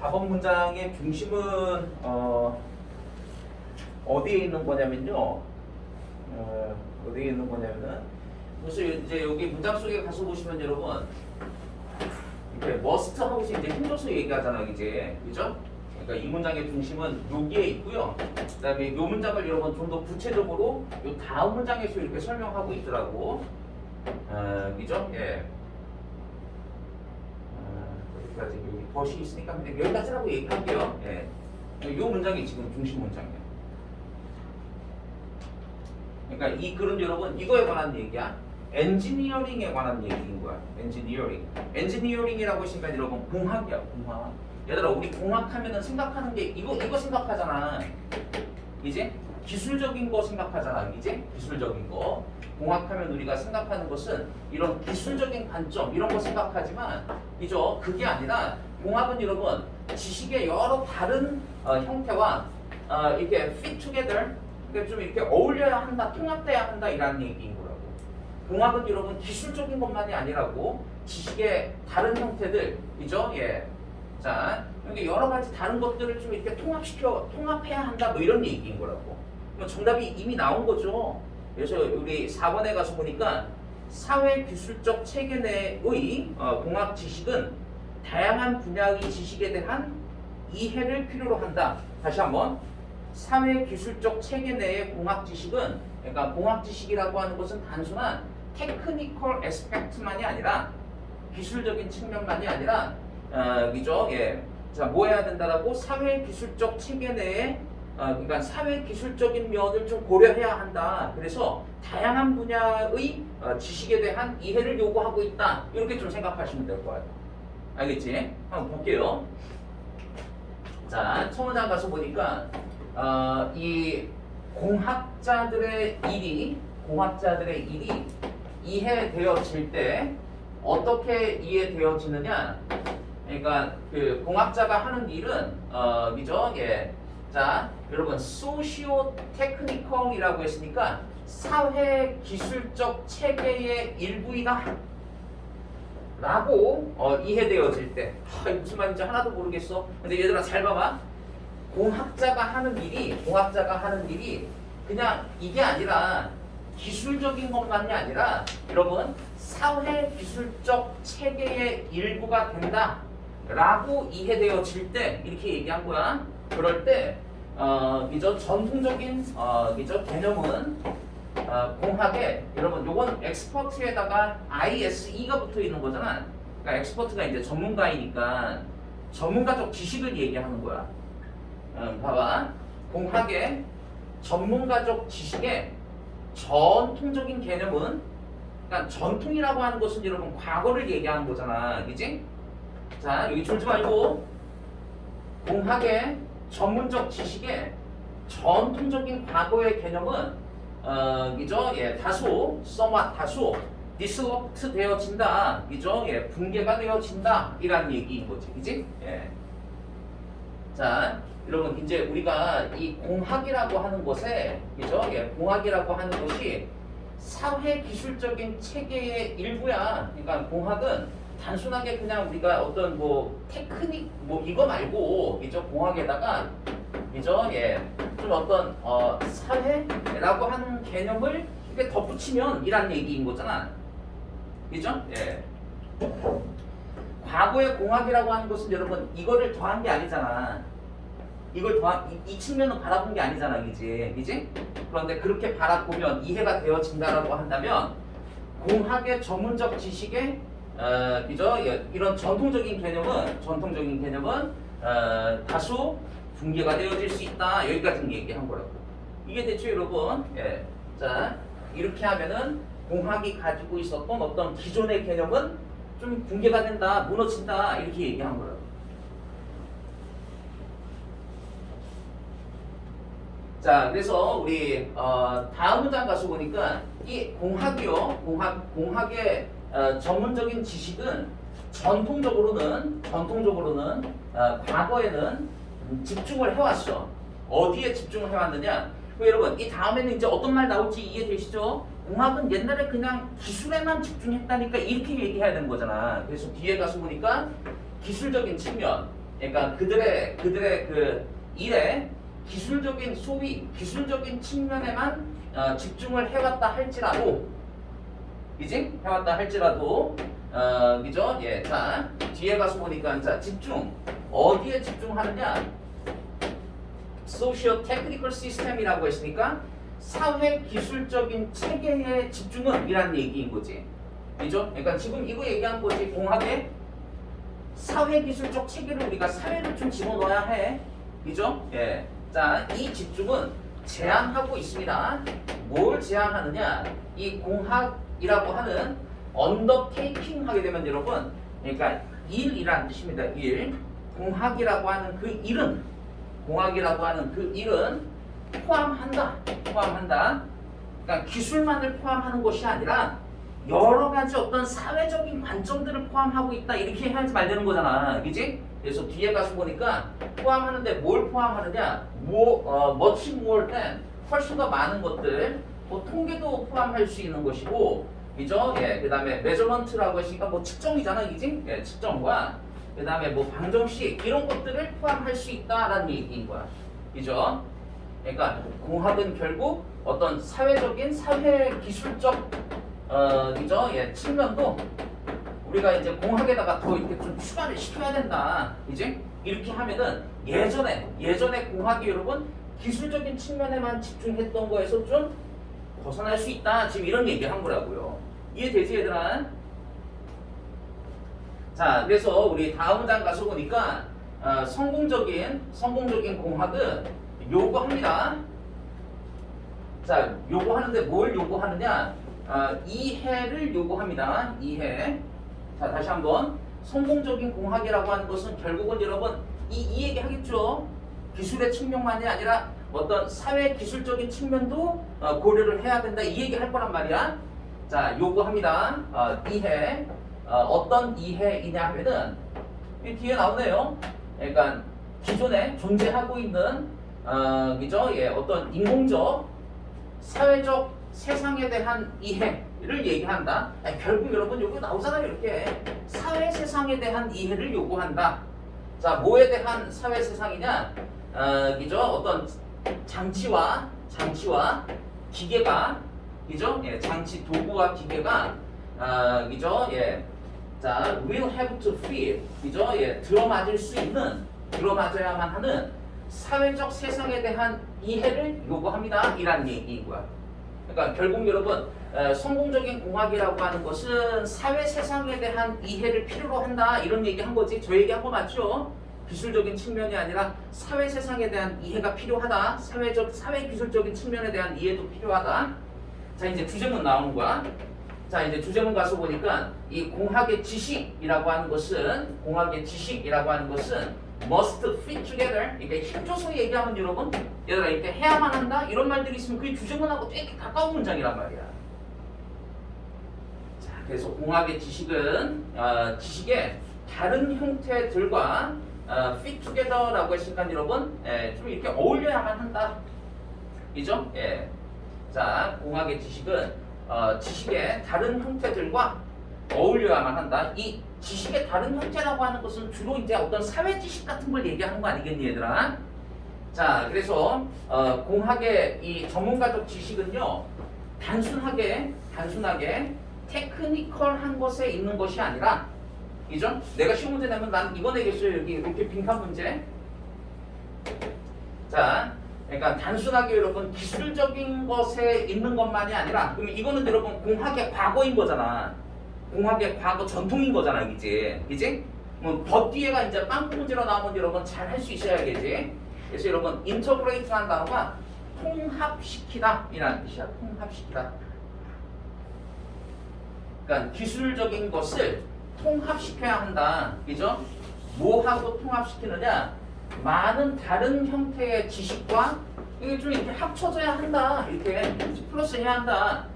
4번 문장의 중심은 어, 어디에 있는 거냐면요. 어, 어디에 있는 거냐면은 그래서 이제 여기 문장 속에 가서 보시면 여러분 이렇게 머스트 하고서 이제 힘줘서 얘기하잖아요, 이제 그죠? 그러니까 이 문장의 중심은 여기에 있고요. 그다음에 이 문장을 여러분 좀 더 구체적으로 이 다음 문장에서 이렇게 설명하고 있더라고. 어, 그죠? 예. 어, 여기까지 여기 덫이 있으니까 근데 여기까지라고 얘기할게요. 예. 이 문장이 지금 중심 문장이에요. 그러니까 이 글은 여러분 이거에 관한 얘기야. 엔지니어링에 관한 얘기인 거야. 엔지니어링. 엔지니어링이라고 했으니까 여러분 공학이야, 공학. 얘들아 우리 공학하면은 생각하는 게 이거 이거 생각하잖아. 이제 기술적인 거 생각하잖아. 이제 기술적인 거. 공학하면 우리가 생각하는 것은 이런 기술적인 관점 이런 거 생각하지만 이죠? 그게 아니라 공학은 여러분 지식의 여러 다른 어, 형태와 어, 이렇게 fit together 그러니까 좀 이렇게 어울려야 한다 통합돼야 한다 이라는 얘기인 거라고. 공학은 여러분 기술적인 것만이 아니라고 지식의 다른 형태들 이죠? 예. 자 여기 여러 가지 다른 것들을 좀 이렇게 통합시켜 통합해야 한다 뭐 이런 얘기인 거라고. 그럼 정답이 이미 나온 거죠 그래서 우리 4번에 가서 보니까 사회기술적 체계 내의 어, 공학 지식은 다양한 분야의 지식에 대한 이해를 필요로 한다. 다시 한번 사회기술적 체계 내의 공학 지식은 그러니까 공학 지식이라고 하는 것은 단순한 테크니컬 에스펙트만이 아니라 기술적인 측면만이 아니라 어, 그죠? 예. 자, 뭐 해야 된다라고 사회기술적 체계 내에 어, 그러니까 사회 기술적인 면을 좀 고려해야 한다. 그래서 다양한 분야의 어, 지식에 대한 이해를 요구하고 있다. 이렇게 좀 생각하시면 될것 같아요. 알겠지? 한번 볼게요. 자, 첫 문장 가서 보니까 어, 이 공학자들의 일이 공학자들의 일이 이해되어질 때 어떻게 이해되어지느냐? 그러니까 그 공학자가 하는 일은 어, 그죠? 예. 자, 여러분 소시오 테크니컬이라고 했으니까 사회 기술적 체계의 일부이다. 라고 어, 이해되어질 때 아, 무슨 말인지 하나도 모르겠어. 근데 얘들아 잘 봐봐. 공학자가 하는 일이 공학자가 하는 일이 그냥 이게 아니라 기술적인 것만이 아니라 여러분 사회 기술적 체계의 일부가 된다. 라고 이해되어질 때 이렇게 얘기한 거야. 그럴 때 어, 이저 전통적인 어, 이저 개념은 어, 공학에 여러분 요건 엑스퍼트에다가 ISE가 붙어 있는 거잖아. 그러니까 엑스퍼트가 이제 전문가이니까 전문가적 지식을 얘기하는 거야. 음, 봐봐. 공학의 전문가적 지식의 전통적인 개념은 그러니까 전통이라고 하는 것은 여러분 과거를 얘기하는 거잖아. 그지? 자, 여기 줄지 말고 공학의 전문적 지식의 전통적인 과거의 개념은 어, 그죠? 예, 다소 somewhat 다소 디스럽트 되어진다. 그죠? 예, 붕괴가 되어진다. 이라는 얘기인 거지. 그지? 예. 자, 여러분 이제 우리가 이 공학이라고 하는 것에 그죠? 예, 공학이라고 하는 것이 사회 기술적인 체계의 일부야. 그러니까 공학은 단순하게 그냥 우리가 어떤 뭐 테크닉 뭐 이거 말고 그죠? 공학에다가 그죠? 예. 좀 어떤 어, 사회라고 하는 개념을 이렇게 덧붙이면 이란 얘기인 거잖아. 그죠? 예. 과거의 공학이라고 하는 것은 여러분 이거를 더한 게 아니잖아. 이걸 더한 이, 이 측면을 바라본 게 아니잖아, 그지? 그지? 그런데 그렇게 바라보면 이해가 되어진다라고 한다면 공학의 전문적 지식의 어, 그죠? 예, 이런 전통적인 개념은 전통적인 개념은 어, 다소 붕괴가 되어질 수 있다. 여기까지 얘기한 거라고. 이게 대체 여러분, 예, 자 이렇게 하면은 공학이 가지고 있었던 어떤 기존의 개념은 좀 붕괴가 된다, 무너진다 이렇게 얘기한 거라고. 자, 그래서 우리 어, 다음 문장 가서 보니까 이 공학이요, 공학 공학의 어, 전문적인 지식은 전통적으로는 전통적으로는 어, 과거에는 음, 집중을 해왔어. 어디에 집중을 해왔느냐? 그 여러분 이 다음에는 이제 어떤 말 나올지 이해되시죠? 공학은 옛날에 그냥 기술에만 집중했다니까 이렇게 얘기해야 되는 거잖아. 그래서 뒤에 가서 보니까 기술적인 측면, 그러니까 그들의 그들의 그 일에 기술적인 소위 기술적인 측면에만 어, 집중을 해왔다 할지라도 이지 해왔다 할지라도 어 그죠? 예 자 뒤에 가서 보니까 자 집중. 어디에 집중하느냐? 소시오 테크니컬 시스템이라고 했으니까 사회 기술적인 체계의 집중은 이란 얘기인 거지. 그죠? 그러니까 지금 이거 얘기한 거지 공학의 사회 기술적 체계를 우리가 사회를 좀 집어넣어야 해. 그죠? 예 자 이 집중은 제한하고 있습니다. 뭘 제한하느냐? 이 공학이라고 하는 언더테이킹 하게 되면 여러분 그러니까 일이라는 뜻입니다. 일. 공학이라고 하는 그 일은 공학이라고 하는 그 일은 포함한다 포함한다. 그러니까 기술만을 포함하는 것이 아니라 여러 가지 어떤 사회적인 관점들을 포함하고 있다. 이렇게 해야지 말 되는 거잖아. 그지? 그래서 뒤에 가서 보니까 포함하는데 뭘 포함하느냐 뭐, 어, much more than 훨씬 더 많은 것들 뭐 통계도 포함할 수 있는 것이고 그죠? 예, 그 다음에 메저먼트라고 했으니까 뭐 측정이잖아 그지? 예, 측정과 그 다음에 뭐 방정식 이런 것들을 포함할 수 있다라는 얘기인 거야 그죠? 그러니까 공학은 결국 어떤 사회적인 사회 기술적 어 그죠 예 측면도 우리가 이제 공학에다가 더 이렇게 좀 추가를 시켜야 된다 이제 이렇게 하면은 예전에 예전에 공학이 여러분 기술적인 측면에만 집중했던 거에서 좀 벗어날 수 있다 지금 이런 얘기 한 거라고요 이해되지 얘들아 자 그래서 우리 다음 장 가서 보니까 어, 성공적인 성공적인 공학은 요구합니다. 자, 요구하는데 뭘 요구하느냐? 아, 이해를 요구합니다. 이해. 자, 다시 한번 성공적인 공학이라고 하는 것은 결국은 여러분 이, 이 얘기 하겠죠. 기술의 측면만이 아니라 어떤 사회 기술적인 측면도 어, 고려를 해야 된다. 이 얘기 할 거란 말이야. 자, 요구합니다. 어, 이해. 어, 떤 이해이냐 하면은 이 뒤에 나오네요. 그러니까 기존에 존재하고 있는 어, 그죠? 예, 어떤 인공적 사회적 세상에 대한 이해 를 얘기한다. 아니, 결국 여러분 여기 나오잖아요. 이렇게 사회 세상에 대한 이해를 요구한다. 자, 뭐에 대한 사회 세상이냐? 어, 그죠? 어떤 장치와 장치와 기계가 그죠? 예, 장치 도구와 기계가 어, 그죠? 예. 자, will have to feel 그죠? 예, 들어맞을 수 있는 들어맞아야만 하는 사회적 세상에 대한 이해를 요구합니다. 이란 거야. 그러니까 결국 여러분 에, 성공적인 공학이라고 하는 것은 사회 세상에 대한 이해를 필요로 한다 이런 얘기 한 거지. 저 얘기 한 거 맞죠? 기술적인 측면이 아니라 사회 세상에 대한 이해가 필요하다. 사회적 사회 기술적인 측면에 대한 이해도 필요하다. 자 이제 주제문 나오는 거야. 자 이제 주제문 가서 보니까 이 공학의 지식이라고 하는 것은 공학의 지식이라고 하는 것은 must fit together 이렇게 힘줘서 얘기하면 여러분 얘들아 이렇게 해야만 한다 이런 말들이 있으면 그게 주제문하고 되게 가까운 문장이란 말이야 자 그래서 공학의 지식은 어, 지식의 다른 형태들과 어, fit together라고 했으니까 여러분 예, 좀 이렇게 어울려야만 한다 이죠? 예. 자 공학의 지식은 어, 지식의 다른 형태들과 어울려야만 한다. 이 지식의 다른 형태라고 하는 것은 주로 이제 어떤 사회 지식 같은 걸 얘기하는 거 아니겠니 얘들아? 자, 그래서 어, 공학의 이 전문가적 지식은요 단순하게 단순하게 테크니컬한 것에 있는 것이 아니라 이죠? 내가 쉬운 문제 내면 난 이거 내겠어요 여기 이렇게 빈칸 문제. 자, 그러니까 단순하게 여러분 기술적인 것에 있는 것만이 아니라 그러면 이거는 여러분 공학의 과거인 거잖아. 공학의 과거 전통인 거잖아, 이제. 이제? 뭐더 뒤에가 이제 빵꾸 문제로 나오면 여러분 잘 할 수 있어야겠지. 그래서 여러분 인터그레이트라는 단어가 통합시키다 이라는 뜻이야. 통합시키다. 그러니까 기술적인 것을 통합시켜야 한다. 그죠? 뭐하고 통합시키느냐? 많은 다른 형태의 지식과 이게 좀 이렇게 합쳐져야 한다. 이렇게 플러스 해야 한다.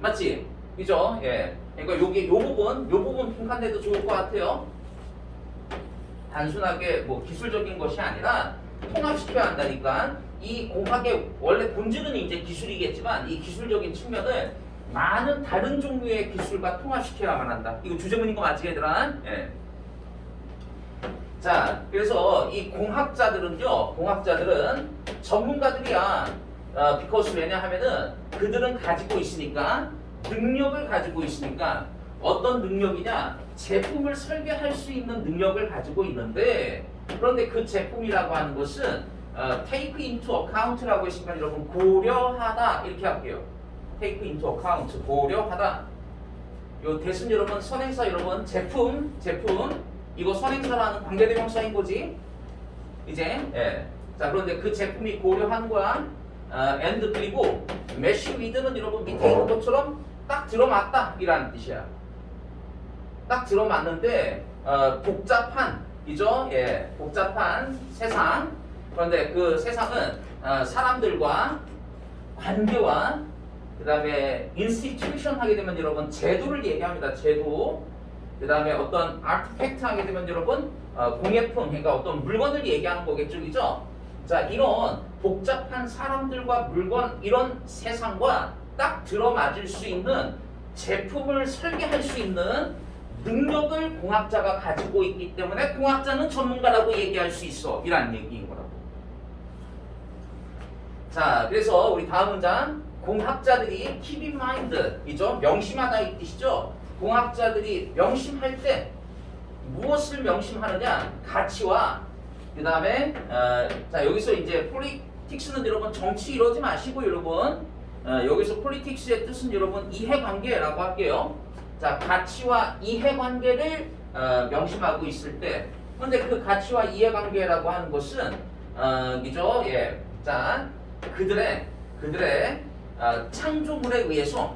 맞지? 그죠? 예. 그러니까 요게 요 부분, 요 부분 빈칸내도 좋을 것 같아요. 단순하게 뭐 기술적인 것이 아니라 통합시켜야 한다니까 이 공학의 원래 본질은 이제 기술이겠지만 이 기술적인 측면을 많은 다른 종류의 기술과 통합시켜야만 한다. 이거 주제문인 거 맞지 얘들아? 예. 자, 그래서 이 공학자들은요, 공학자들은 전문가들이야. 어, because 왜냐 하면은 그들은 가지고 있으니까 능력을 가지고 있으니까 어떤 능력이냐? 제품을 설계할 수 있는 능력을 가지고 있는데 그런데 그 제품이라고 하는 것은 어, take into account라고 했으니까 여러분 고려하다 이렇게 할게요. Take into account 고려하다. 요 대신 여러분 선행사 여러분 제품 제품. 이거 선행사라는 관계대명사인 거지? 이제 예. 자 그런데 그 제품이 고려한 거야. 어, and 그리고 mesh with는 여러분 밑에 있는 것처럼 딱 들어맞다. 이라는 뜻이야. 딱 들어맞는데 어, 복잡한. 이죠? 예. 복잡한 세상. 그런데 그 세상은 어, 사람들과 관계와 그 다음에 institution 하게 되면 여러분 제도를 얘기합니다. 제도. 그 다음에 어떤 아트팩트 하게 되면 여러분 어, 공예품, 그러니까 어떤 물건을 얘기하는 거겠죠, 그죠? 자, 이런 복잡한 사람들과 물건 이런 세상과 딱 들어맞을 수 있는 제품을 설계할 수 있는 능력을 공학자가 가지고 있기 때문에 공학자는 전문가라고 얘기할 수 있어. 이란 얘기인 거라고. 자, 그래서 우리 다음 문장 공학자들이 keep in mind 이죠 명심하다 이 뜻이죠. 공학자들이 명심할 때 무엇을 명심하느냐 가치와 그 다음에 어, 자 여기서 이제 폴리틱스는 여러분 정치 이러지 마시고 여러분 어, 여기서 폴리틱스의 뜻은 여러분 이해관계라고 할게요. 자 가치와 이해관계를 어, 명심하고 있을 때 근데 그 가치와 이해관계라고 하는 것은 어, 이죠 예. 자 그들의 그들의 어, 창조물에 의해서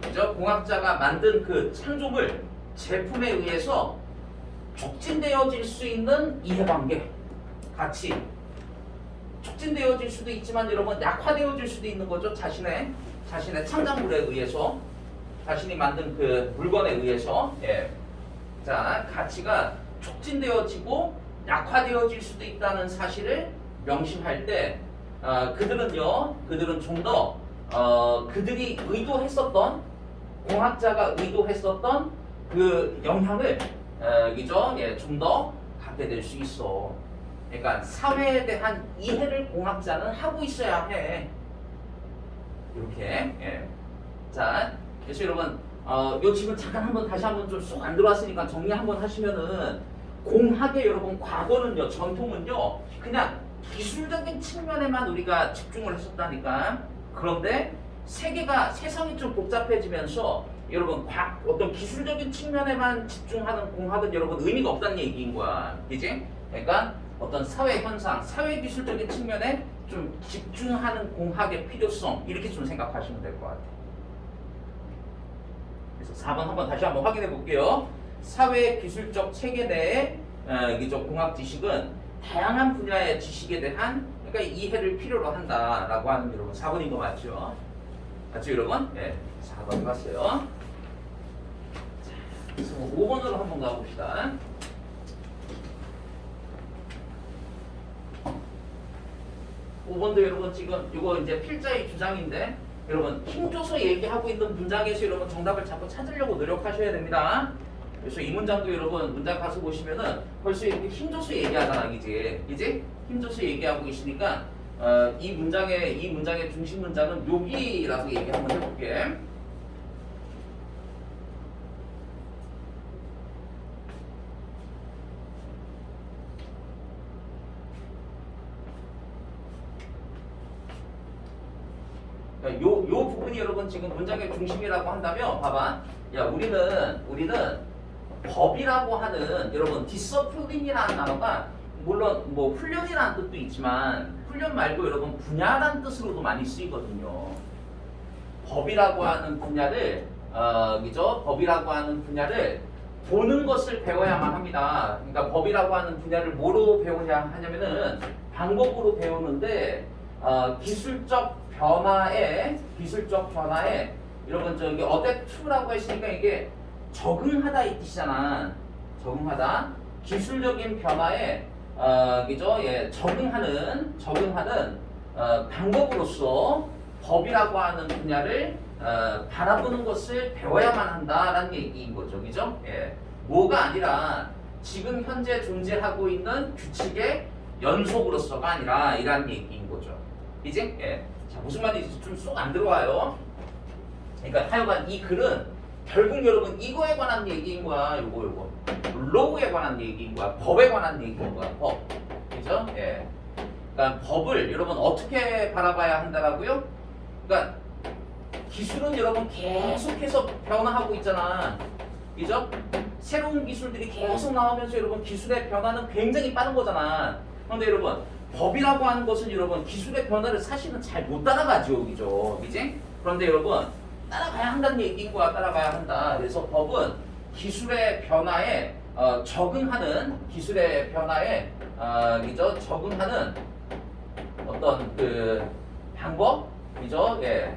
그죠? 공학자가 만든 그 창조물 제품에 의해서 촉진되어질 수 있는 이해관계 가치 촉진되어질 수도 있지만 여러분 약화되어질 수도 있는 거죠 자신의 자신의 창작물에 의해서 자신이 만든 그 물건에 의해서 예. 자 가치가 촉진되어지고 약화되어질 수도 있다는 사실을 명심할 때 어, 그들은요 그들은 좀더 어, 그들이 의도했었던 공학자가 의도했었던 그 영향을 어? 예, 좀 더 갖게 될 수 있어. 그러니까 사회에 대한 이해를 공학자는 하고 있어야 해. 이렇게. 예. 자, 그래서 여러분, 어, 요 지금 잠깐 한번 다시 한번 좀 쏙 안 들어왔으니까 정리 한번 하시면은 공학의 여러분 과거는요, 전통은요, 그냥 기술적인 측면에만 우리가 집중을 했었다니까. 그런데 세계가 세상이 좀 복잡해지면서 여러분 과, 어떤 기술적인 측면에만 집중하는 공학은 여러분 의미가 없다는 얘기인 거야. 그지? 그러니까 어떤 사회 현상, 사회 기술적인 측면에 좀 집중하는 공학의 필요성 이렇게 좀 생각하시면 될 것 같아요. 그래서 4번 한번 다시 한번 확인해 볼게요. 사회 기술적 체계 내의 어, 이죠 공학 지식은 다양한 분야의 지식에 대한 그러니까 이해를 필요로 한다라고 하는 여러분 4번인 거 맞죠? 맞죠 여러분? 네, 4번 봤어요. 자, 그래서 5번으로 한번 가봅시다. 5번도 여러분 지금 이거 이제 필자의 주장인데 여러분 힘줘서 얘기하고 있는 문장에서 여러분 정답을 자꾸 찾으려고 노력하셔야 됩니다. 그래서 이 문장도 여러분 문장 가서 보시면은 벌써 이렇게 힘줘서 얘기하잖아, 이제 이제 힘줘서 얘기하고 있으니까 어, 이 문장의 이 문장의 중심 문장은 여기라고 얘기 한번 해볼게. 요, 요 부분이 여러분 지금 문장의 중심이라고 한다면 봐봐. 야 우리는 우리는 법이라고 하는 여러분 디서플린이라는 단어가 물론 뭐 훈련이라는 뜻도 있지만 훈련 말고 여러분 분야라는 뜻으로도 많이 쓰이거든요. 법이라고 하는 분야를 어 그죠? 법이라고 하는 분야를 보는 것을 배워야만 합니다. 그러니까 법이라고 하는 분야를 뭐로 배우냐 하냐면은 방법으로 배우는데 어, 기술적 변화에 기술적 변화에 여러분 저기 어댑트라고 했으니까 이게 적응하다 이 뜻이잖아. 적응하다. 기술적인 변화에 어, 그죠? 예, 적응하는 적응하는 어, 방법으로서 법이라고 하는 분야를 어, 바라보는 것을 배워야만 한다라는 얘기인 거죠, 그죠? 예, 뭐가 아니라 지금 현재 존재하고 있는 규칙의 연속으로서가 아니라 이란 얘기인 거죠. 이제 예. 자 무슨 말인지 좀 쏙 안 들어와요. 그러니까 하여간 이 글은 결국 여러분 이거에 관한 얘기인 거야. 요거 요거. 로우에 관한 얘기인 거야. 법에 관한 얘기인 거야. 법. 그죠? 예. 그러니까 법을 여러분 어떻게 바라봐야 한다라고요? 그러니까 기술은 여러분 계속해서 변화하고 있잖아. 그죠? 새로운 기술들이 계속 나오면서 여러분 기술의 변화는 굉장히 빠른 거잖아. 그런데 여러분 법이라고 하는 것은 여러분 기술의 변화를 사실은 잘 못 따라가죠, 그죠? 그지? 그런데 여러분 따라가야 한다는 얘기인 거야, 따라가야 한다. 그래서 법은 기술의 변화에 어, 적응하는 기술의 변화에 어, 그죠? 적응하는 어떤 그 방법, 그죠? 예.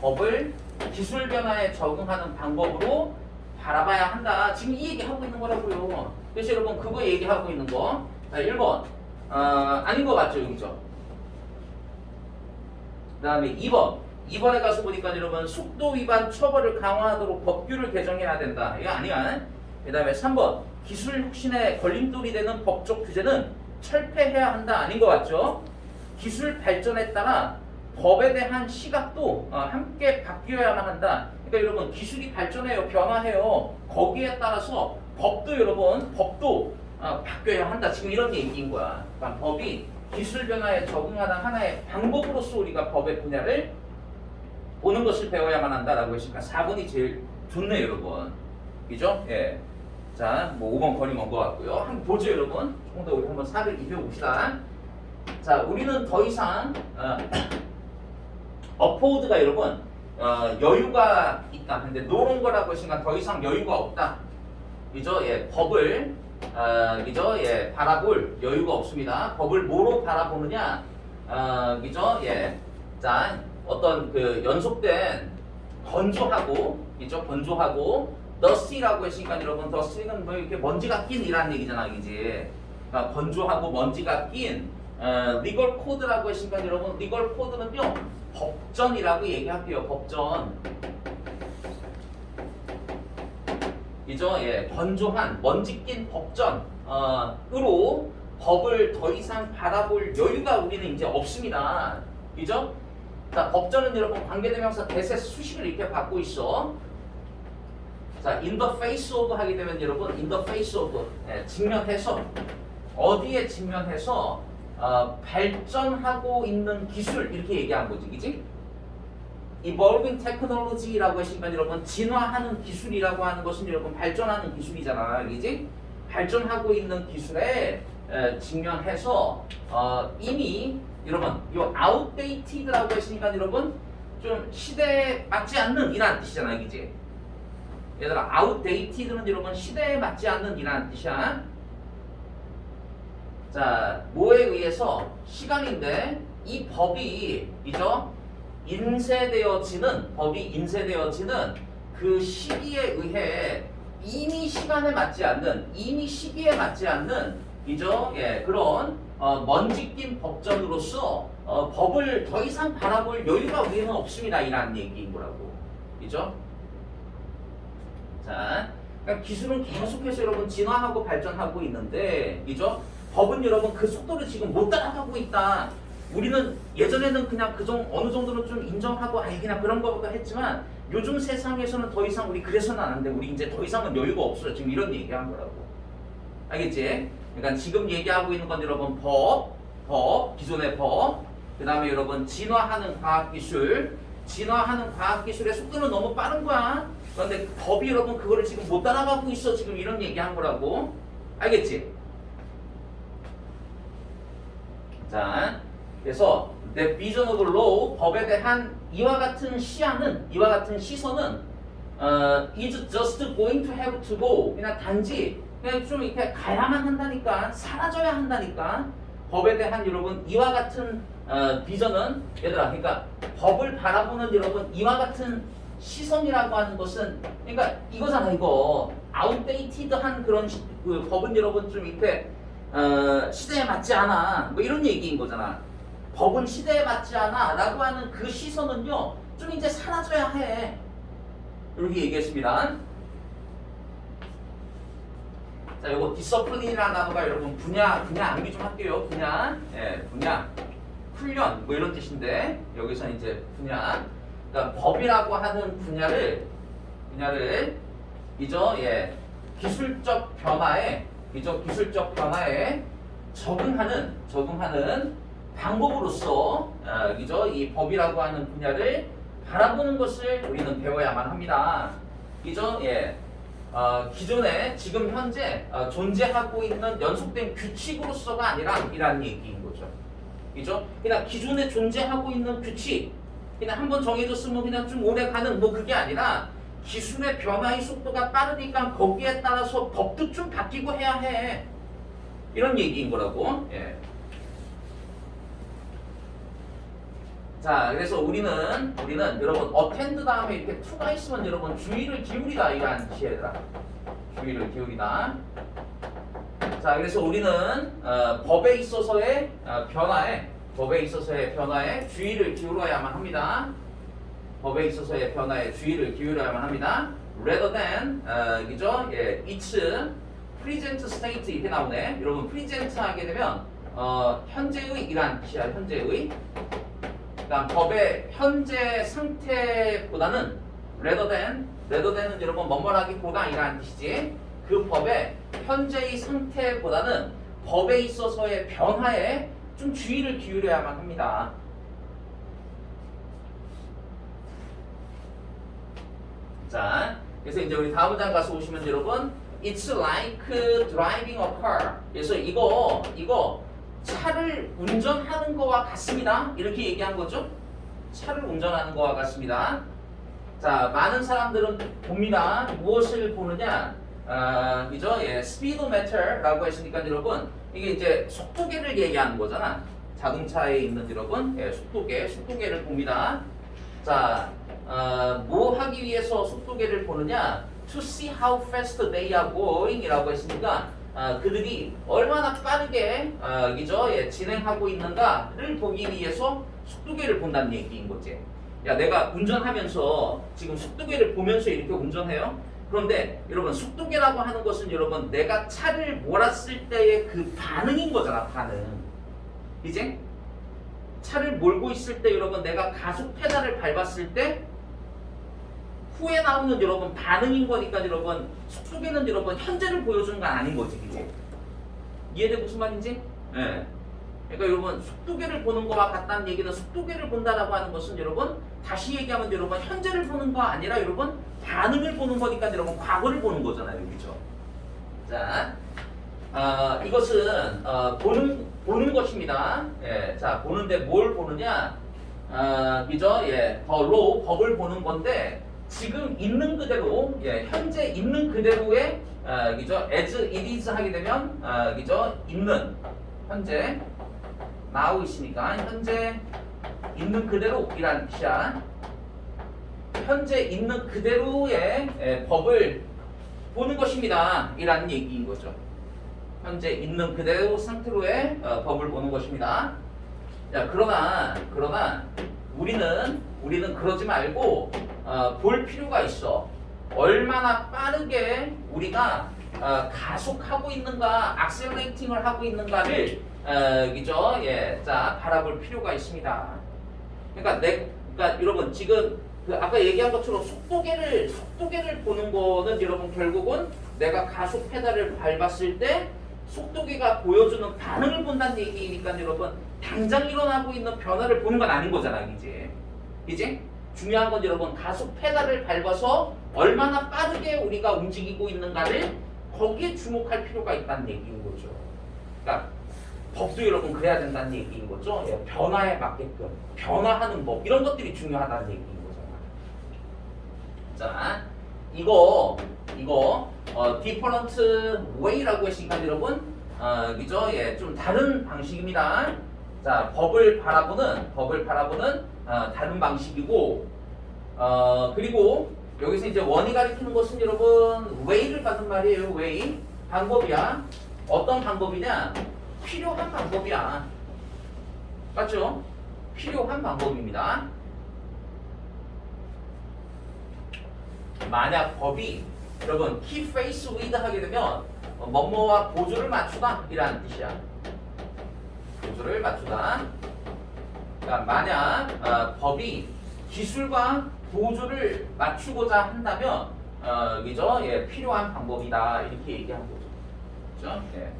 법을 기술 변화에 적응하는 방법으로 바라봐야 한다. 지금 이 얘기 하고 있는 거라고요. 그래서 여러분 그거 얘기하고 있는 거. 자, 1번. 어, 아닌 거 맞죠, 여기죠? 그 다음에 2번. 2번에 가서 보니까 여러분 속도 위반 처벌을 강화하도록 법규를 개정해야 된다. 이거 아니야. 그 다음에 3번. 기술 혁신에 걸림돌이 되는 법적 규제는 철폐해야 한다. 아닌 거 같죠? 기술 발전에 따라 법에 대한 시각도 어, 함께 바뀌어야만 한다. 그러니까 여러분 기술이 발전해요, 변화해요. 거기에 따라서 법도 여러분 법도 어, 바뀌어야 한다. 지금 이런 얘기인 거야. 그러니까 법이 기술 변화에 적응하는 하나의 방법으로서 우리가 법의 분야를 보는 것을 배워야만 한다라고 했으니까 4번이 제일 좋네 여러분. 그죠? 예. 자, 뭐 5번 거리 먼것 같고요. 한번 보죠 여러분. 조금 더 우리 한번 400 입혀봅시다. 자, 우리는 더 이상 어, 어포드가 여러분 어, 여유가 있다. 근데 노는 거라고 했으니까 더 이상 여유가 없다. 그죠? 예, 법을 어, 그죠? 예, 바라볼 여유가 없습니다. 법을 뭐로 바라보느냐? 어, 그죠? 예, 자 어떤 그 연속된 건조하고 그죠? 건조하고 더스티라고 했으니까 여러분 더스티는 뭐 이렇게 먼지가 낀 이란 얘기잖아, 그지? 그러니까 건조하고 먼지가 낀 어, 리걸 코드라고 했으니까 여러분 리걸 코드는요 법전이라고 얘기할게요 법전 이죠 예 건조한 먼지 낀 법전으로 법을 더 이상 바라볼 여유가 우리는 이제 없습니다 이죠 자 법전은 여러분 관계대명사 대세 수식을 이렇게 받고 있어 자 in the face of 하게 되면 여러분 in the face of 예, 직면해서 어디에 직면해서 어, 발전하고 있는 기술 이렇게 얘기한 거지, 그지? evolving technology라고 했으니까 여러분 진화하는 기술이라고 하는 것은 여러분 발전하는 기술이잖아, 그지? 발전하고 있는 기술에 에, 직면해서 어, 이미 여러분 이 outdated라고 했으니까 여러분 좀 시대에 맞지 않는 이라는 뜻이잖아, 그지? 얘들아 outdated는 여러분 시대에 맞지 않는 이라는 뜻이야. 자, 뭐에 의해서 시간인데 이 법이 이죠? 인쇄되어지는 법이 인쇄되어지는 그 시기에 의해 이미 시간에 맞지 않는 이미 시기에 맞지 않는 이죠? 예, 그런 어, 먼지 낀 법전으로서 어, 법을 더 이상 바라볼 여유가 우리는 없습니다. 이라는 얘기인 거라고. 이죠? 자, 그러니까 기술은 계속해서 여러분 진화하고 발전하고 있는데, 이죠? 법은 여러분 그 속도를 지금 못 따라가고 있다. 우리는 예전에는 그냥 그 정, 어느 정도는 좀 인정하고 아예 그냥 그런 거보다 했지만 요즘 세상에서는 더 이상 우리 그래서는 안 돼. 우리 이제 더 이상은 여유가 없어요. 지금 이런 얘기한 거라고. 알겠지? 그러니까 지금 얘기하고 있는 건 여러분 법, 법, 기존의 법, 그 다음에 여러분 진화하는 과학기술, 진화하는 과학기술의 속도는 너무 빠른 거야. 그런데 법이 여러분 그거를 지금 못 따라가고 있어. 지금 이런 얘기 한 거라고. 알겠지? 자, 그래서 the vision of law 법에 대한 이와 같은 시야는 이와 같은 시선은 어, is just going to have to go 그냥 단지 그냥 좀 이렇게 가야만 한다니까 사라져야 한다니까 법에 대한 여러분 이와 같은 어, 비전은 얘들아 그러니까 법을 바라보는 여러분 이와 같은 시선이라고 하는 것은 그러니까 이거잖아 이거 아웃데이티드한 그런 시- 그 법은 여러분 좀 이렇게 어, 시대에 맞지 않아. 뭐 이런 얘기인 거잖아. 법은 시대에 맞지 않아. 라고 하는 그 시선은요, 좀 이제 사라져야 해. 이렇게 얘기했습니다. 자, 요거 디서플린이라는 단어가 여러분 분야 분야 암기 좀 할게요. 분야, 예, 분야, 훈련 뭐 이런 뜻인데 여기서 이제 분야, 그러니까 법이라고 하는 분야를 분야를 이죠, 예, 기술적 변화에 이죠 기술적 변화에 적응하는 적응하는 방법으로서 어, 이죠 이 법이라고 하는 분야를 바라보는 것을 우리는 배워야만 합니다. 이죠, 예. 어, 기존에 지금 현재 어, 존재하고 있는 연속된 규칙으로서가 아니라 이라는 얘기인 거죠. 그죠? 그냥 기존에 존재하고 있는 규칙, 그냥 한번 정해졌으면 그냥 좀 오래 가는 뭐 그게 아니라 기술의 변화의 속도가 빠르니까 거기에 따라서 법도 좀 바뀌고 해야 해. 이런 얘기인 거라고. 예. 자, 그래서 우리는 우리는 여러분 어텐드 다음에 이렇게 투가 있으면 여러분 주의를 기울이다 이란 뜻이에요. 주의를 기울이다. 자, 그래서 우리는 어, 법에 있어서의 어, 변화에 법에 있어서의 변화에 주의를 기울여야만 합니다. 법에 있어서의 변화에 주의를 기울여야만 합니다. rather than 어, 이죠? 예, it's present state 이렇게 나오네. 여러분 present 하게 되면 어, 현재의 이란 뜻이야. 현재의 그다음 법의 현재 상태보다는 rather than rather than은 여러분 뭐뭐라기보다 이라는 뜻이지 그 법의 현재의 상태보다는 법에 있어서의 변화에 좀 주의를 기울여야만 합니다. 자, 그래서 이제 우리 다음 장 가서 보시면 여러분 It's like driving a car. 그래서 이거 이거 차를 운전하는 거와 같습니다. 이렇게 얘기한 거죠. 차를 운전하는 거와 같습니다. 자, 많은 사람들은 봅니다. 무엇을 보느냐? 아, 이죠? 예, 스피도메터라고 했으니까 여러분 이게 이제 속도계를 얘기하는 거잖아. 자동차에 있는 여러분, 예, 속도계, 속도계를 봅니다. 자, 어, 뭐 하기 위해서 속도계를 보느냐? To see how fast they are going이라고 했으니까 아, 그들이 얼마나 빠르게 아, 그죠? 예, 진행하고 있는가를 보기 위해서 속도계를 본다는 얘기인 거지. 야, 내가 운전하면서 지금 속도계를 보면서 이렇게 운전해요. 그런데 여러분 속도계라고 하는 것은 여러분 내가 차를 몰았을 때의 그 반응인 거잖아, 반응. 이제 차를 몰고 있을 때 여러분 내가 가속 페달을 밟았을 때 후에 나오는 여러분 반응인 거니까 여러분 속속에는 여러분 현재를 보여주는 건 아닌 거지 그지? 이해돼 무슨 말인지? 예. 그러니까 여러분 속도계를 보는 거와 같다는 얘기는 속도계를 본다라고 하는 것은 여러분 다시 얘기하면 여러분 현재를 보는 거 아니라 여러분 반응을 보는 거니까 여러분 과거를 보는 거잖아요 그죠? 자, 어, 이것은 어, 보는 보는 것입니다. 예, 자 보는데 뭘 보느냐? 아, 그죠? 예, 더로 법을 보는 건데 지금 있는 그대로, 예, 현재 있는 그대로의 아, 그죠? as it is 하게 되면 아? 있는 현재 나오고 있으니까 현재 있는 그대로이란 뜻이야. 현재 있는 그대로의 예, 법을 보는 것입니다. 이라는 얘기인 거죠. 현재 있는 그대로 상태로의 어, 법을 보는 것입니다. 자, 그러나 그러나 우리는 우리는 그러지 말고 어, 볼 필요가 있어. 얼마나 빠르게 우리가 어, 가속하고 있는가, 악셀레이팅을 하고 있는가를 어, 그죠? 예, 자 바라볼 필요가 있습니다. 그러니까 내, 그러니까 여러분 지금 그 아까 얘기한 것처럼 속도계를 속도계를 보는 거는 여러분 결국은 내가 가속 페달을 밟았을 때 속도계가 보여주는 반응을 본다는 얘기니까 여러분 당장 일어나고 있는 변화를 보는 건 아닌 거잖아 이제 이제 중요한 건 여러분 가속 페달을 밟아서 얼마나 빠르게 우리가 움직이고 있는가를 거기에 주목할 필요가 있다는 얘기인 거죠. 그러니까 법도 여러분 그래야 된다는 얘기인 거죠. 예, 변화에 맞게끔 변화하는 법 이런 것들이 중요하다는 얘기인 거잖아. 자, 이거 이거 어, different way라고 했으니까 여러분 어, 그죠? 예, 좀 다른 방식입니다. 자, 법을 바라보는 법을 바라보는 어, 다른 방식이고 어, 그리고 여기서 이제 원이 가리키는 것은 여러분 way를 받은 말이에요. way 방법이야. 어떤 방법이냐? 필요한 방법이야. 맞죠? 필요한 방법입니다. 만약 법이 여러분 keep face with 하게 되면 어, 뭐뭐와 보조를 맞추다 이라는 뜻이야. 보조를 맞추다. 그러니까 만약 어, 법이 기술과 보조를 맞추고자 한다면 어, 그죠? 예, 필요한 방법이다 이렇게 얘기한 거죠. 그죠? 예.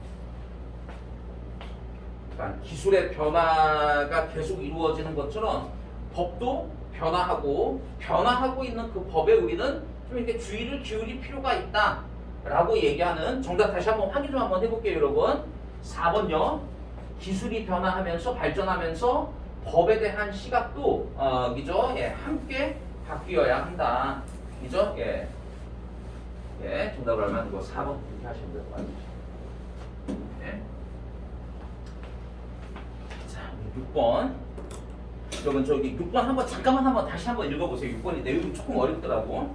그러니까 기술의 변화가 계속 이루어지는 것처럼 법도 변화하고 변화하고 있는 그 법에 우리는 좀 이렇게 주의를 기울일 필요가 있다라고 얘기하는 정답 다시 한번 확인 좀 한번 해볼게요, 여러분. 4번요. 기술이 변화하면서 발전하면서 법에 대한 시각도 어, 그죠? 예, 함께 바뀌어야 한다. 그죠? 예. 예, 정답을 알면 이거 4번 이렇게 하시면 될 것 같아요. 예. 자, 6번. 여러분 저기 6번 한번 잠깐만 한번 다시 한번 읽어보세요. 6번이 내용이 조금 어렵더라고.